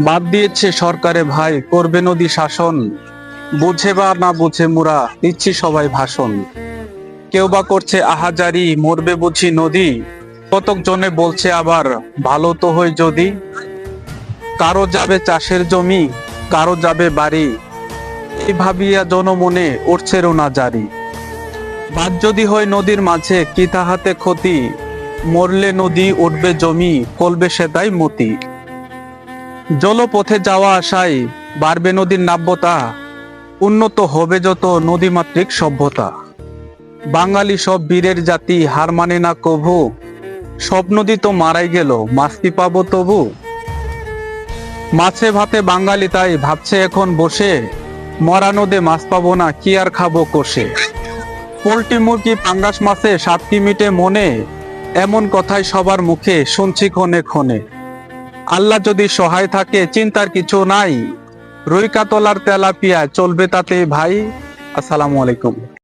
বাদ দিয়েছে সরকারে, ভাই, করবে নদী শাসন। বুঝে বা না বুঝে মুরা দিচ্ছি সবাই ভাষণ। কেউ বা করছে আহাজারি, মরবে বুঝি নদী। কতক জনে বলছে আবার, ভালো তো হয় যদি। কারও যাবে চাষের জমি, কারও যাবে বাড়ি। এই ভাবিয়া জনমনে উঠছে রোনা জারি। বাদ যদি হয় নদীর মাঝে, কি তাহাতে ক্ষতি? মরলে নদী উঠবে জমি ফলবে সেটাই মতি। জলপথে যাওয়া আসায় বাড়বে নদীর নাব্যতা, উন্নত হবে যত নদীমাতৃক সভ্যতা। বাঙালি সব বীরের জাতি হার মানে না কভু, সব নদী তো মারাই গেল, মাস্তি পাবো তবু। মাছে ভাতে বাঙালি তাই ভাবছে এখন বসে, মরা নদে মাছ পাবো না, কি আর খাব কষে। পোল্ট্রি মুরগি, পাঙ্গাস মাছে সাত কি মিটে মনে, এমন কথাই সবার মুখে, শুনছি ক্ষণে ক্ষণে। আল্লাহ যদি সহায় থাকে, চিন্তার কিছু নাই। রুই কাতলার তেলাপিয়া চলবে তাতে ভাই। আসসালামু আলাইকুম।